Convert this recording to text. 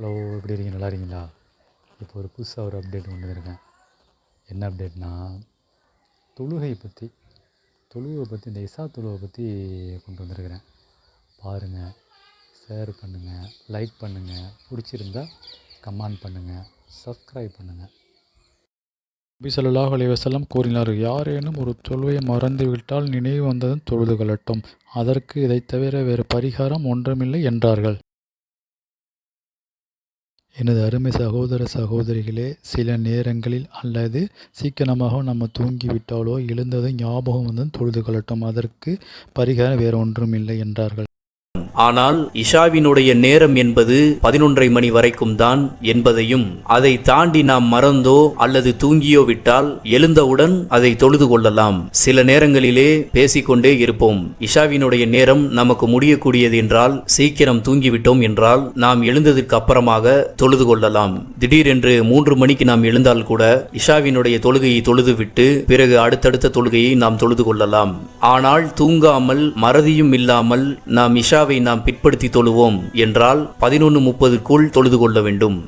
Hello எப்படி இருக்கீங்க? நல்லா இருக்கீங்களா? இப்போ ஒரு புதுசாக ஒரு அப்டேட் கொண்டு வந்திருக்கேன். என்ன அப்டேட்னா தொழுகை பற்றி தொழுவை பற்றி இந்த இசா தொழுவை பற்றி கொண்டு வந்திருக்கிறேன். பாருங்கள் ஷேர் பண்ணுங்கள் லைக் பண்ணுங்கள் பிடிச்சிருந்தா கமெண்ட் பண்ணுங்கள் சப்ஸ்கிரைப் பண்ணுங்கள் நபி சொல்லாஹ் அலைஹி கூறினார் யாரேனும் ஒரு தொழுவை மறந்துவிட்டால் நினைவு வந்ததும் தொழுது கொள்ளட்டும். அதற்கு இதைத் தவிர வேறு பரிகாரம் ஒன்றுமில்லை என்றார்கள். எனது அருமை சகோதர சகோதரிகளே சில நேரங்களில் அல்லது சீக்கிரமாக நம்ம தூங்கிவிட்டாலோ எழுந்ததும் ஞாபகம் வந்து தொழுது கொள்ளட்டும். அதற்கு பரிகாரம் வேறு ஒன்றுமில்லை என்றார்கள். ஆனால் இஷாவினுடைய நேரம் என்பது பதினொன்றரை மணி வரைக்கும் தான் என்பதையும் அதை தாண்டி நாம் மறந்தோ அல்லது தூங்கியோ விட்டால் எழுந்தவுடன் அதை தொழுது கொள்ளலாம். சில நேரங்களிலே பேசிக்கொண்டே இருப்போம். இஷாவினுடைய நேரம் நமக்கு முடியக்கூடியது என்றால் சீக்கிரம் தூங்கிவிட்டோம் என்றால் நாம் எழுந்ததற்கு அப்புறமாக தொழுது கொள்ளலாம். திடீரென்று மூன்று மணிக்கு நாம் எழுந்தால் கூட இஷாவினுடைய தொழுகையை தொழுது விட்டு பிறகு அடுத்தடுத்த தொழுகையை நாம் தொழுது கொள்ளலாம். ஆனால் தூங்காமல் மறதியும் இல்லாமல் நாம் இஷாவை நாம் பிற்படுத்தி தொழுவோம் என்றால் பதினொன்று முப்பதுக்குள் தொழுது கொள்ள வேண்டும்.